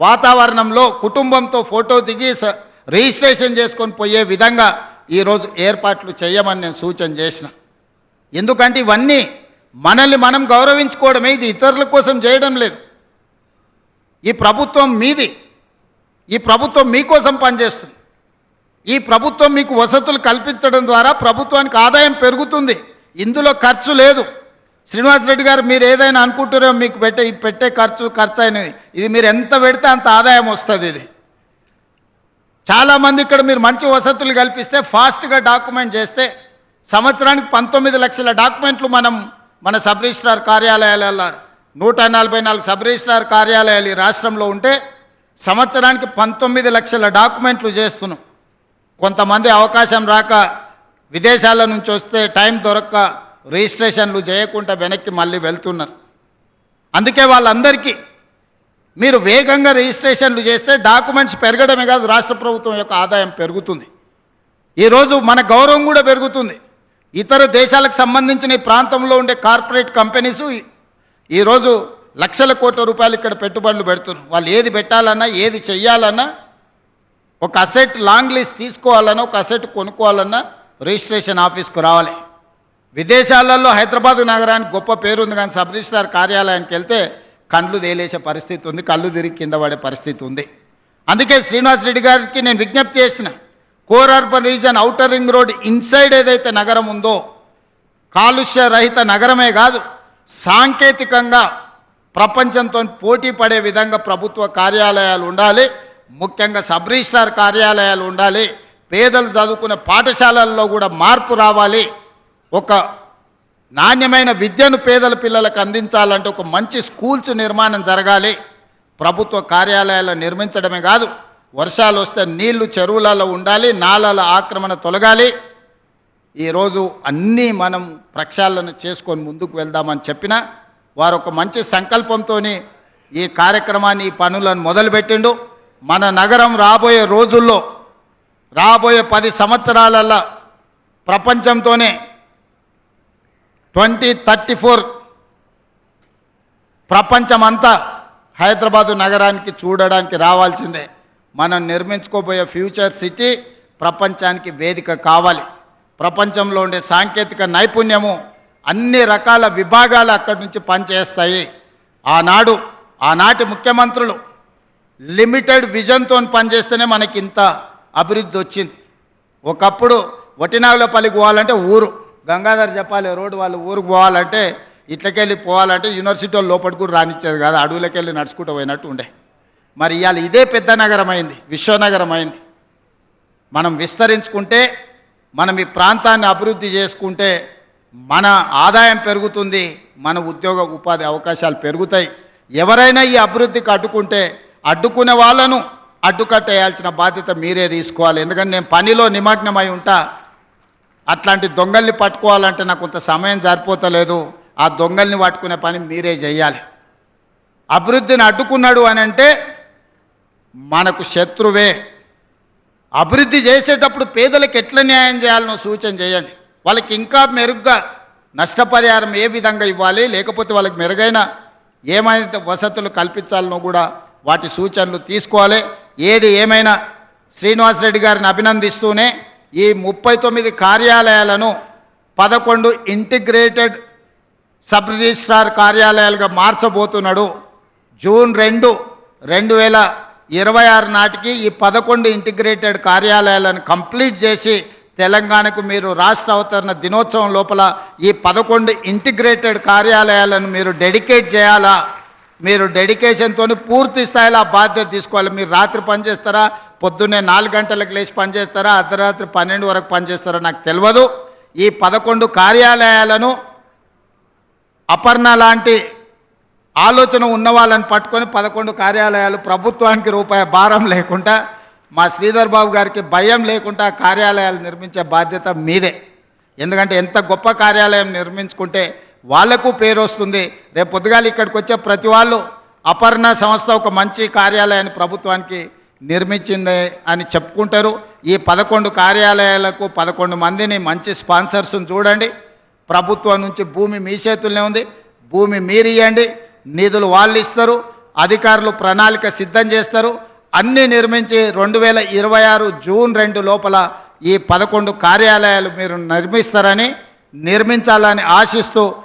వాతావరణంలో కుటుంబంతో ఫోటో దిగి రిజిస్ట్రేషన్ చేసుకొని పోయే విధంగా ఈరోజు ఏర్పాట్లు చేయమని నేను సూచన చేసిన. ఎందుకంటే ఇవన్నీ మనల్ని మనం గౌరవించుకోవడమే ఇది ఇతరుల కోసం చేయడం లేదు. ఈ ప్రభుత్వం మీది ఈ ప్రభుత్వం మీకోసం పనిచేస్తుంది. ఈ ప్రభుత్వం మీకు వసతులు కల్పించడం ద్వారా ప్రభుత్వానికి ఆదాయం పెరుగుతుంది. ఇందులో ఖర్చు లేదు. శ్రీనివాస్ రెడ్డి గారు మీరు ఏదైనా అనుకుంటారో మీకు పెట్టే పెట్టే ఖర్చు ఖర్చు అయినది. ఇది మీరు ఎంత పెడితే అంత ఆదాయం వస్తుంది ఇది. చాలామంది ఇక్కడ మీరు మంచి వసతులు కల్పిస్తే ఫాస్ట్గా డాక్యుమెంట్ చేస్తే సంవత్సరానికి పంతొమ్మిది లక్షల డాక్యుమెంట్లు మనం మన సబ్ రిజిస్ట్రార్ కార్యాలయాలలో నూట నలభై నాలుగు సబ్ రిజిస్ట్రార్ కార్యాలయాలు ఈ రాష్ట్రంలో ఉంటే సంవత్సరానికి పంతొమ్మిది లక్షల డాక్యుమెంట్లు చేస్తున్నాం. కొంతమంది అవకాశం రాక విదేశాల నుంచి వస్తే టైం దొరక్క రిజిస్ట్రేషన్లు చేయకుండా వెనక్కి మళ్ళీ వెళ్తున్నారు. అందుకే వాళ్ళందరికీ మీరు వేగంగా రిజిస్ట్రేషన్లు చేస్తే డాక్యుమెంట్స్ పెరగడమే కాదు రాష్ట్ర ప్రభుత్వం యొక్క ఆదాయం పెరుగుతుంది. ఈరోజు మన గౌరవం కూడా పెరుగుతుంది. ఇతర దేశాలకు సంబంధించిన ఈ ప్రాంతంలో ఉండే కార్పొరేట్ కంపెనీసు ఈరోజు లక్షల కోట్ల రూపాయలు ఇక్కడ పెట్టుబడులు పెడుతున్నారు. వాళ్ళు ఏది పెట్టాలన్నా ఏది చెయ్యాలన్నా ఒక అసెట్ లాంగ్ లీజ్ తీసుకోవాలన్నా ఒక అసెట్ కొనుక్కోవాలన్నా రిజిస్ట్రేషన్ ఆఫీస్కు రావాలి. విదేశాలలో హైదరాబాద్ నగరానికి గొప్ప పేరు ఉంది కానీ సబ్ రిజిస్ట్రార్ కార్యాలయానికి వెళ్తే కళ్ళు తేలేసే పరిస్థితి ఉంది కళ్ళు తిరిగి కింద పడే పరిస్థితి ఉంది. అందుకే శ్రీనివాస్ రెడ్డి గారికి నేను విజ్ఞప్తి చేసిన core urban region outer ring road inside ఏదైతే నగరం ఉందో కాలుష్య రహిత నగరమే కాదు సాంకేతికంగా ప్రపంచంతో పోటీ పడే విధంగా ప్రభుత్వ కార్యాలయాలు ఉండాలి ముఖ్యంగా సబ్ రిజిస్ట్రార్ కార్యాలయాలు ఉండాలి పేదలు చదువుకునే పాఠశాలల్లో కూడా మార్పు రావాలి ఒక నాణ్యమైన విద్యను పేదల పిల్లలకు అందించాలంటే ఒక మంచి స్కూల్స్ నిర్మాణం జరగాలి. ప్రభుత్వ కార్యాలయాలు నిర్మించడమే కాదు వర్షాలు వస్తే నీళ్ళు చెరువులలో ఉండాలి నాళాల ఆక్రమణ తొలగాలి. ఈరోజు అన్నీ మనం ప్రక్షాళన చేసుకొని ముందుకు వెళ్దామని చెప్పిన వారు ఒక మంచి సంకల్పంతో ఈ కార్యక్రమాన్ని ఈ పనులను మొదలుపెట్టిండు. మన నగరం రాబోయే రోజుల్లో రాబోయే పది సంవత్సరాలలో ప్రపంచంతోనే ట్వంటీ థర్టీ ఫోర్ ప్రపంచమంతా హైదరాబాదు నగరానికి చూడడానికి రావాల్సిందే. మనం నిర్మించుకోబోయే ఫ్యూచర్ సిటీ ప్రపంచానికి వేదిక కావాలి. ప్రపంచంలో ఉండే సాంకేతిక నైపుణ్యము అన్ని రకాల విభాగాలు అక్కడి నుంచి పనిచేస్తాయి. ఆనాడు ఆనాటి ముఖ్యమంత్రులు లిమిటెడ్ విజన్తో పనిచేస్తేనే మనకి ఇంత అభివృద్ధి వచ్చింది. ఒకప్పుడు వటినాగులపల్లికి పోవాలంటే ఊరు. గంగాధర్ చెప్పాలి రోడ్డు వాళ్ళు ఊరుకు పోవాలంటే ఇట్లకెళ్ళి పోవాలంటే యూనివర్సిటీ వాళ్ళు లోపలికి కూడా రానిచ్చేది కాదు అడవులకెళ్ళి నడుచుకుంటూ పోయినట్టు ఉండే. మరి ఇవాళ ఇదే పెద్ద నగరం అయింది విశ్వనగరం అయింది. మనం విస్తరించుకుంటే మనం ఈ ప్రాంతాన్ని అభివృద్ధి చేసుకుంటే మన ఆదాయం పెరుగుతుంది మన ఉద్యోగ ఉపాధి అవకాశాలు పెరుగుతాయి. ఎవరైనా ఈ అభివృద్ధికి అడ్డుకుంటే అడ్డుకునే వాళ్ళను అడ్డుకట్టేయాల్సిన బాధ్యత మీరే తీసుకోవాలి. ఎందుకంటే నేను పనిలో నిమగ్నమై ఉంటా అట్లాంటి దొంగల్ని పట్టుకోవాలంటే నాకు కొంత సమయం సరిపోతలేదు. ఆ దొంగల్ని పట్టుకునే పని మీరే చేయాలి. అభివృద్ధిని అడ్డుకున్నాడు అని అంటే మనకు శత్రువే. అభివృద్ధి చేసేటప్పుడు పేదలకు ఎట్లా న్యాయం చేయాలనో సూచన చేయండి. వాళ్ళకి ఇంకా మెరుగ్గా నష్టపరిహారం ఏ విధంగా ఇవ్వాలి? లేకపోతే వాళ్ళకి మెరుగైన ఏమైనా వసతులు కల్పించాలనో కూడా వాటి సూచనలు తీసుకోవాలి. ఏది ఏమైనా శ్రీనివాస్ రెడ్డి గారిని అభినందిస్తూనే ఈ ముప్పై తొమ్మిది కార్యాలయాలను పదకొండు ఇంటిగ్రేటెడ్ సబ్ రిజిస్ట్రార్ కార్యాలయాలుగా మార్చబోతున్నాడు. జూన్ రెండు రెండు వేల ఇరవై ఆరు నాటికి ఈ పదకొండు ఇంటిగ్రేటెడ్ కార్యాలయాలను కంప్లీట్ చేసి తెలంగాణకు మీరు రాష్ట్ర అవతరణ దినోత్సవం లోపల ఈ పదకొండు ఇంటిగ్రేటెడ్ కార్యాలయాలను మీరు డెడికేట్ చేయాలా? మీరు డెడికేషన్తో పూర్తి స్థాయిలో ఆ బాధ్యత తీసుకోవాలి. మీరు రాత్రి పనిచేస్తారా పొద్దున్నే నాలుగు గంటలకు లేచి పనిచేస్తారా అర్ధరాత్రి పన్నెండు వరకు పనిచేస్తారా నాకు తెలియదు. ఈ పదకొండు కార్యాలయాలను అపర్ణ లాంటి ఆలోచన ఉన్న వాళ్ళని పట్టుకొని పదకొండు కార్యాలయాలు ప్రభుత్వానికి రూపాయి భారం లేకుండా మా శ్రీధర్ బాబు గారికి భయం లేకుండా కార్యాలయాలు నిర్మించే బాధ్యత మీదే. ఎందుకంటే ఎంత గొప్ప కార్యాలయం నిర్మించుకుంటే వాళ్ళకు పేరు వస్తుంది. రేపు పొద్దుగాల ఇక్కడికి వచ్చే ప్రతి వాళ్ళు అపర్ణ సంస్థ ఒక మంచి కార్యాలయాన్ని ప్రభుత్వానికి నిర్మించింది అని చెప్పుకుంటారు. ఈ పదకొండు కార్యాలయాలకు పదకొండు మందిని మంచి స్పాన్సర్స్ని చూడండి. ప్రభుత్వం నుంచి భూమి మీ చేతుల్లోనే ఉంది. భూమి మీరియండి నిధులు వాళ్ళు ఇస్తారు. అధికారులు ప్రణాళిక సిద్ధం చేస్తారు. అన్నీ నిర్మించి రెండు వేల ఇరవై ఆరు జూన్ రెండు లోపల ఈ పదకొండు కార్యాలయాలు మీరు నిర్మిస్తారని నిర్మించాలని ఆశిస్తూ